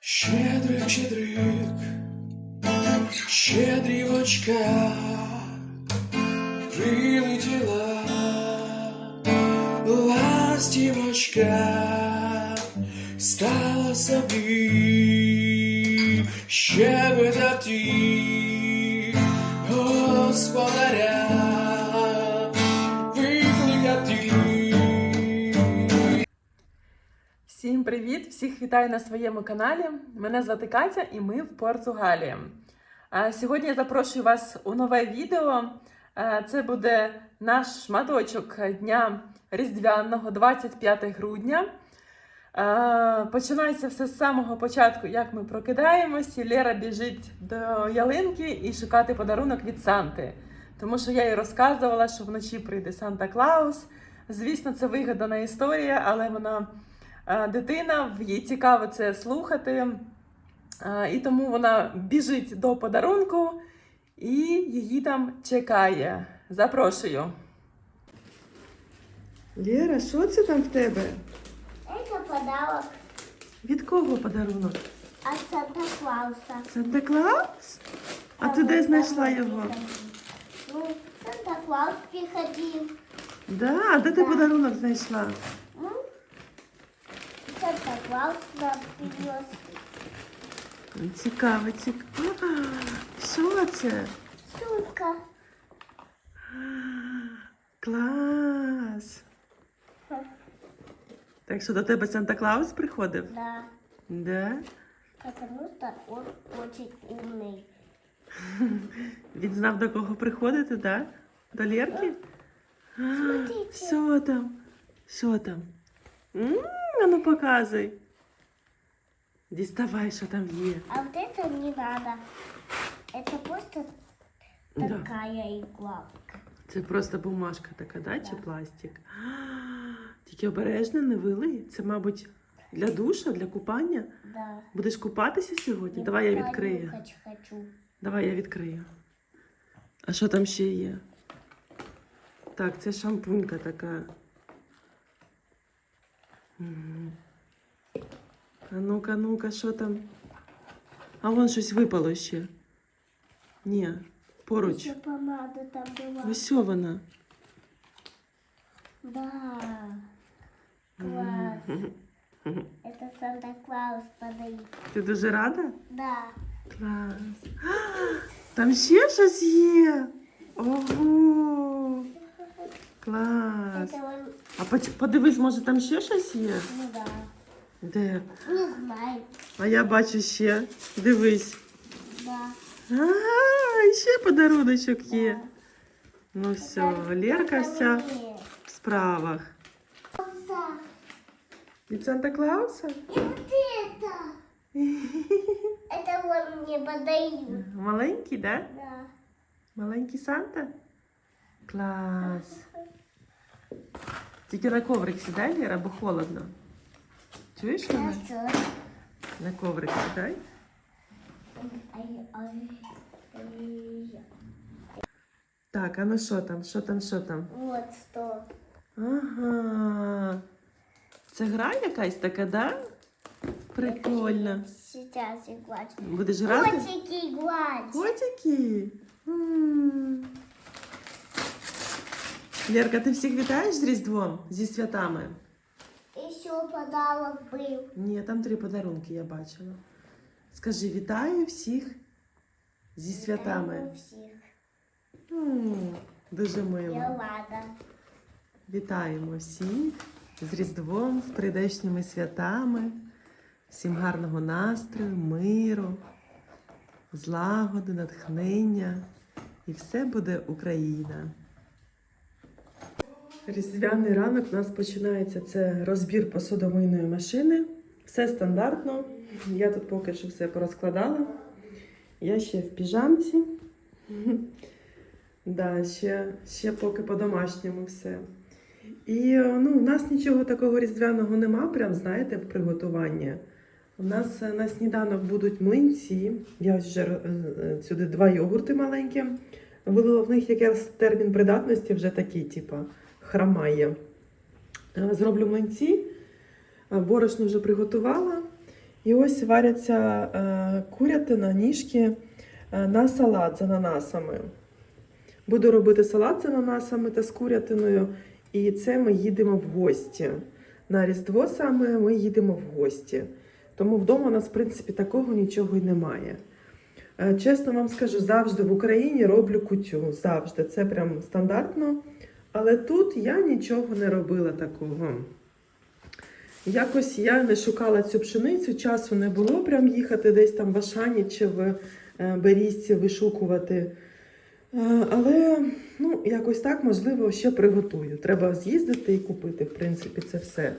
Щедрик, щедрик, щедрівочка, прилетіла ластівочка, стала собі щебетати господаря, Всім привіт! Всіх вітаю на своєму каналі. Мене звати Катя і ми в Португалії. Сьогодні я запрошую вас у нове відео. Це буде наш шматочок дня Різдвяного, 25 грудня. Починається все з самого початку, як ми прокидаємось, і Лера біжить до ялинки і шукати подарунок від Санти. Тому що я їй розказувала, що вночі прийде Санта Клаус. Звісно, це вигадана історія, але вона дитина, їй цікаво це слухати. Е, І тому вона біжить до подарунку і її там чекає. Запрошую. Лєра, що це там в тебе? Это подарок Від кого подарунок? от Санта-Клауса. Санта Клаус? А ти де знайшла його? Ну, Санта-Клаус приходил. Да, а де ти подарунок знайшла? Ну, Санта-Клаус нам принес. Цікаво, цікаво. Що це? Сумка. Клас! Так що до тебе Санта Клаус приходив? Да, Да? потому что он очень умный. Він знав до кого приходити, да? До Лєрки? А, Смотрите. Що там? Що там? М, А ну показуй. Діставай, що там є. А вот это не надо. Это просто Да. такая иголка. Це просто бумажка така, да? Чи пластик? А, Тільки обережно не вилий. Це, мабуть, для душа, для купання. Да. Будеш купатися сьогодні? Давай я відкрию. понюхать хочу. Давай я відкрию. А що там ще є? Так, це шампунька така. А ну-ка, ну-ка, що там? А вон щось випало ще. Ні, поруч. Еще помада там была. Ось вона. Да. Класс. Это Санта-Клаус подарил. Ти дуже рада? Да. Клас. А, Там ще щось є. Ого. Клас. Это он, А поч- подивись, може там ще щось є? ну да. Де? Не знаю. А я бачу ще. Дивись. Да. А, ще подаруночок є. Да. Ну все, Это- Лерка это вся мне. в справах. Класса. Від Санта Клауса? И вот это. Это он мне подарил. Маленький, да? Да. Маленький Санта? Клас. Тільки на коврик сідай, Лера, бо холодно. Чуєш мене? На коврик сідай. Ай, ай, ай. Так, а ну що там, що там, що там? Вот что. Ага. Це гра якась така, да? Прикольно. Сейчас играть. Будеш грати? Котики играть. Котики. М. Лерка, ти всіх вітаєш з Різдвом? Зі святами? Еще подарок был. Ні, там три подарунки я бачила. Скажи, вітаю всіх зі святами. Вітаю всіх. М, Дуже Я мило. Вітаємо всіх з Різдвом, з прийдешніми святами. Всім гарного настрою, миру, злагоди, натхнення. І все буде Україна. Різдвяний ранок у нас починається це розбір посудомийної машини. Все стандартно. Я тут поки що все порозкладала. Я ще в піжамці. Да, ще, ще поки по-домашньому все. І ну, у нас нічого такого різдвяного нема, прям знаєте, в приготуванні. У нас е, на сніданок будуть млинці. Я вже е, е, сюди два йогурти маленькі. Вилила в них якраз термін придатності вже такий, типу, хромає. Е, Зроблю млинці, е, борошно вже приготувала. І ось варяться е, курятина, ніжки на салат з ананасами. Буду робити салат з ананасами та з курятиною, і це ми їдемо в гості. На Різдво саме ми їдемо в гості. Тому вдома у нас, в принципі, такого нічого й немає. Чесно вам скажу, завжди в Україні роблю кутю. Завжди. Це прям стандартно. Але тут я нічого не робила такого. Якось я не шукала цю пшеницю, часу не було прям їхати десь там в Ашані чи в е, Берізці вишукувати. Е, Але ну, якось так, можливо, ще приготую. Треба з'їздити і купити, в принципі, це все.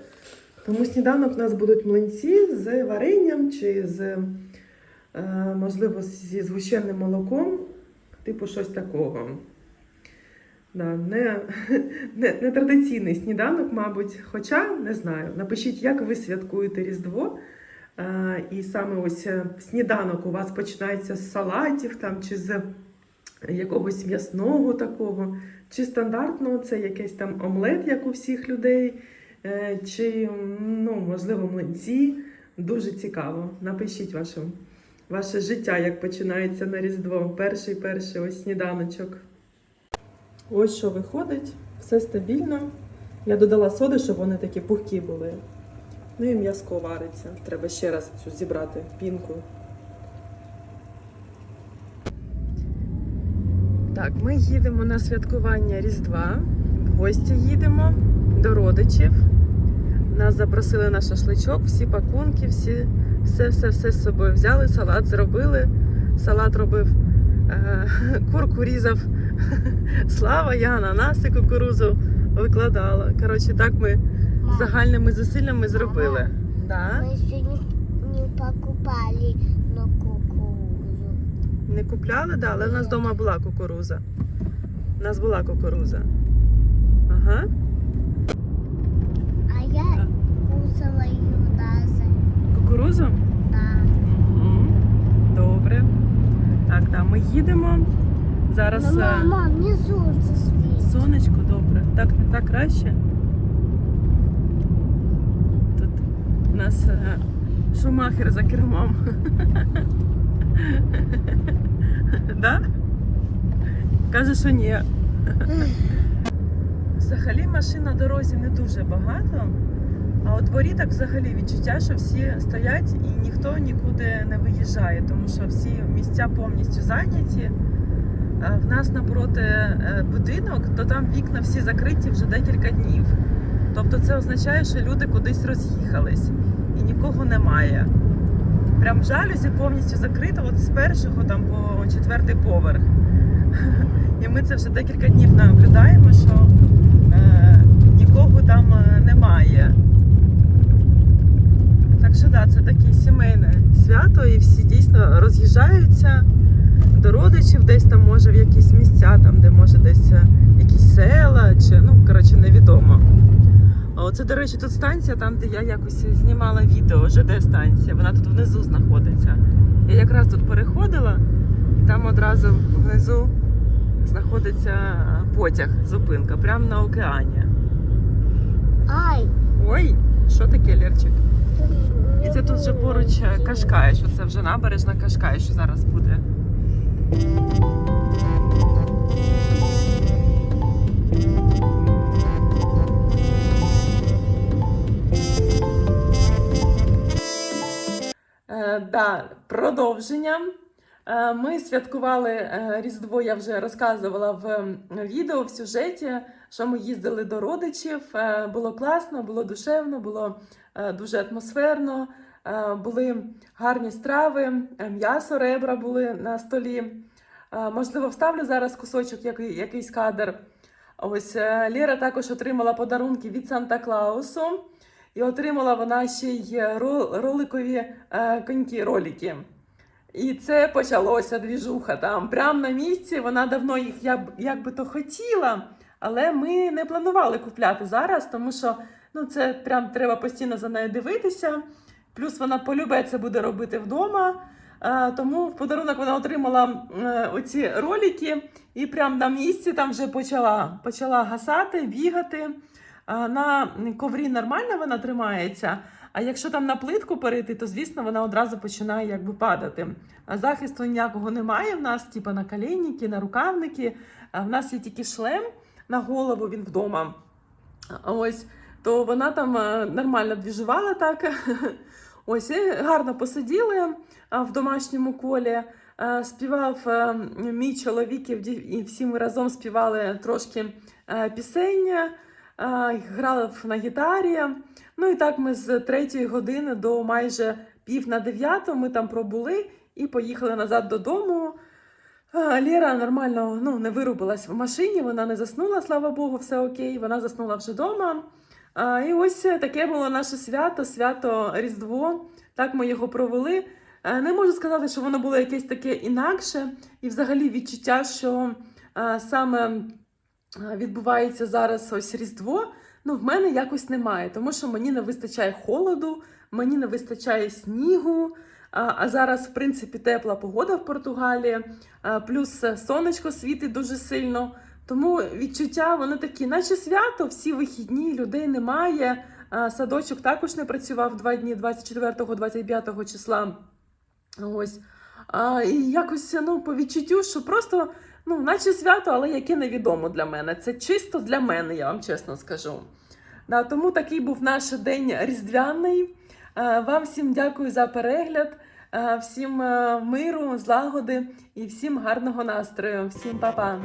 Тому сніданок у нас будуть млинці з варенням чи з, е, можливо, зі згущеним молоком, типу щось такого. Да, не, не, не традиційний сніданок, мабуть. Хоча не знаю. Напишіть, як ви святкуєте Різдво. Е, і саме ось е, сніданок у вас починається з салатів там, чи з якогось м'ясного такого, чи стандартно це якийсь там омлет, як у всіх людей, е, чи, ну, можливо, млинці. Дуже цікаво. Напишіть ваше, ваше життя, як починається на Різдво. Перший перший ось сніданочок. Ось що виходить, все стабільно. Я додала соди, щоб вони такі пухкі були. Ну і м'язко вариться. Треба ще раз цю зібрати пінку. Так, ми їдемо на святкування Різдва. В гості їдемо до родичів. Нас запросили на шашличок, всі пакунки, всі, все, все, все з собою взяли, салат зробили. Салат робив е, курку різав Слава, я ананаси кукурузу викладала. Коротше, так ми Мам, загальними зусиллями зробили. Да? мы еще не, покупали на кукурузу. Не купляли, да, але в нас вдома була кукуруза. У нас була кукуруза. Ага. А я кусала ее даже. Кукурузу? Да. Мгм. Добре. Так, да, ми їдемо. Зараз Но, е, мама, мне солнце светит. сонечко, добре. Так не так краще. Тут у нас е, шумахер за кермом. да? Каже, що ні. Взагалі машин на дорозі не дуже багато. А у дворі так взагалі відчуття, що всі стоять і ніхто нікуди не виїжджає, тому що всі місця повністю зайняті. А В нас напроти е, будинок, то там вікна всі закриті вже декілька днів. Тобто це означає, що люди кудись роз'їхались і нікого немає. Прям жалюзі повністю закрито, от з першого там по четвертий поверх. І ми це вже декілька днів наблюдаємо, що е, нікого там е, немає. Так що да, це таке сімейне свято, і всі дійсно роз'їжджаються до родичів, десь там може в якісь місця, там де може десь е, якісь села, чи ну коротше невідомо. Оце, до речі, тут станція, там, де я якось знімала відео, ЖД станція, вона тут внизу знаходиться. Я якраз тут переходила, і там одразу внизу знаходиться потяг, зупинка, прямо на океані. Ай. Ой, що таке, Лерчик? І це тут вже поруч е, Кашкай, що це вже набережна Кашкай, що зараз буде. Е, да, продовження. Е, Ми святкували е, Різдво, я вже розказувала в відео в сюжеті, що ми їздили до родичів. Було класно, було душевно, було дуже атмосферно. Були гарні страви, м'ясо, ребра були на столі. Е, Можливо, вставлю зараз кусочок, якийсь кадр. Ось е, Лєра також отримала подарунки від Санта Клаусу. І отримала вона ще й роликові е, коньки, ролики. І це почалося двіжуха там. Прямо на місці. Вона давно їх як би то хотіла, але ми не планували купляти зараз, тому що ну, це прям треба постійно за нею дивитися. Плюс вона полюбе це буде робити вдома. Е, тому в подарунок вона отримала е, оці ролики і прямо на місці там вже почала, почала гасати, бігати. На коврі нормально вона тримається, А якщо там на плитку перейти, то звісно вона одразу починає якби падати. Захисту ніякого немає в нас, типу на колінники, на рукавники. В нас є тільки шлем на голову, він вдома. Ось, то вона там е, нормально двіжувала так. Ось, гарно посиділи в домашньому колі. Е, Співав е, мій чоловік, і всі ми разом співали трошки е, пісень, е, грали на гітарі. Ну і так ми з третьої години до майже пів на дев'яту ми там пробули і поїхали назад додому. А, Лєра нормально ну, не вирубилась в машині, вона не заснула, слава Богу, все окей. Вона заснула вже вдома. І ось таке було наше свято, свято Різдво. Так ми його провели. Е, Не можу сказати, що воно було якесь таке інакше, і взагалі відчуття, що саме відбувається зараз ось Різдво. Ну, в мене якось немає, тому що мені не вистачає холоду, мені не вистачає снігу. А, зараз, в принципі, тепла погода в Португалії, плюс е, сонечко світить дуже сильно. Тому відчуття вони такі, наче свято, всі вихідні, людей немає. Садочок також не працював два дні 24-25 числа. Ось. А, і якось ну, по відчуттю, що просто, ну, наче свято, але яке невідомо для мене. Це чисто для мене, я вам чесно скажу. Да, тому такий був наш день різдвяний. Е, Вам всім дякую за перегляд, е, всім е, миру, злагоди і всім гарного настрою. Всім па-па!